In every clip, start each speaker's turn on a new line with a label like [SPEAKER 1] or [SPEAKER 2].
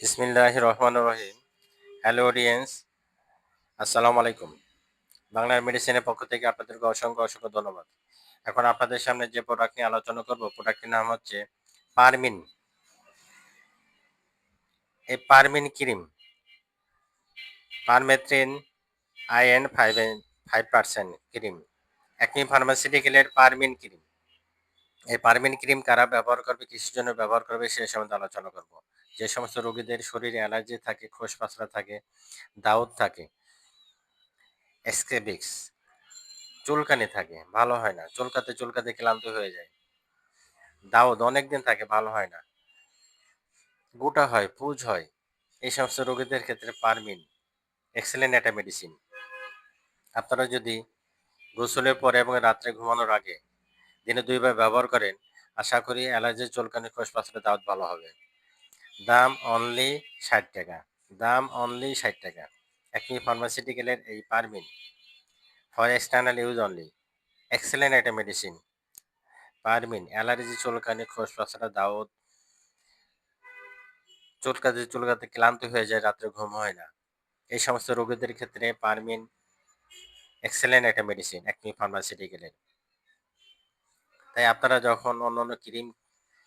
[SPEAKER 1] বিসমিল্লাহ রহমান রহিম hello audience আসসালামু আলাইকুম। বাংলার মেডিসিনের পক্ষ থেকে আপনাদেরকে অসংখ্য অসংখ্য ধন্যবাদ। এখন আপনাদের সামনে যে প্রোডাক্ট নিয়ে আলোচনা করব প্রোডাক্টটির নাম হচ্ছে পারমিন এই Permin cream permethrin in five five percent cream Acme ফার্মাসিউটিক্যালের পারমিন ক্রিম এই পারমিন ক্রিম কারা ব্যবহার করবে, কিসের জন্য ব্যবহার করবে, সে সম্বন্ধে আলোচনা করব। যে সমস্ত রোগীদের শরীরে অ্যালার্জি থাকে, খোস পাসরা থাকে, দাউদ থাকে এসকেবিক্স চুলকানি থাকে, ভালো হয় না। চুলকাতে চুলকাতে ক্লান্ত হয়ে যায়। দাউদ অনেক দিন থাকে, ভালো হয় না। গোটা হয়, পুজ হয়। এই সমস্ত রোগীদের ক্ষেত্রে পারমিন এক্সেলেন্ট একটা মেডিসিন আপনারা যদি গোসলের পরে এবং রাত্রে ঘুমানোর আগে দিনে দুইবার ব্যবহার করেন, আশা করি অ্যালার্জির চুলকানি, খোস পাসরা দাউদ ভালো হবে। দাম অনলি ষাট টাকা। দাম অনলি ষাট টাকা। একমি ফার্মাসিউটিক্যালের এই Permin. For external use only excellent একটা মেডিসিন পারমিন অ্যালার্জি চুলকানি, খোস পাসরা দাউদ। চুলকাতে চুলকাতে ক্লান্ত হয়ে যায়, রাত্রে ঘুম হয় না। এই সমস্ত রোগীদের ক্ষেত্রে পারমিন এক্সেলেন্ট একটা মেডিসিন একমি ফার্মাসিউটিক্যালের তাই আপনারা যখন অন্য অন্য ক্রিম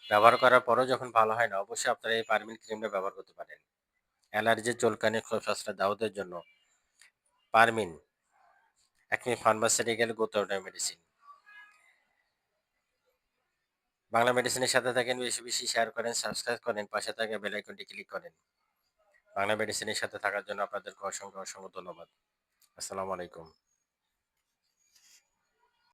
[SPEAKER 1] ব্যবহার করার পরেও যখন ভালো হয় না, অবশ্যই আপনারা এই পারমিন ক্রিমটা ব্যবহার করতে পারেন। অ্যালার্জি চুলকানি খোসরা দাউদের জন্য পারমিন একমি ফার্মাসিউটিক্যাল গোতরটা মেডিসিন। বাংলা মেডিসিনের সাথে থাকেন, বেশি বেশি শেয়ার করেন সাবস্ক্রাইব করেন, পাশে থাকা বেল আইকনটি ক্লিক করেন। বাংলা মেডিসিনের সাথে থাকার জন্য আপনাদেরকে অসংখ্য অসংখ্য ধন্যবাদ। আসসালামু আলাইকুম।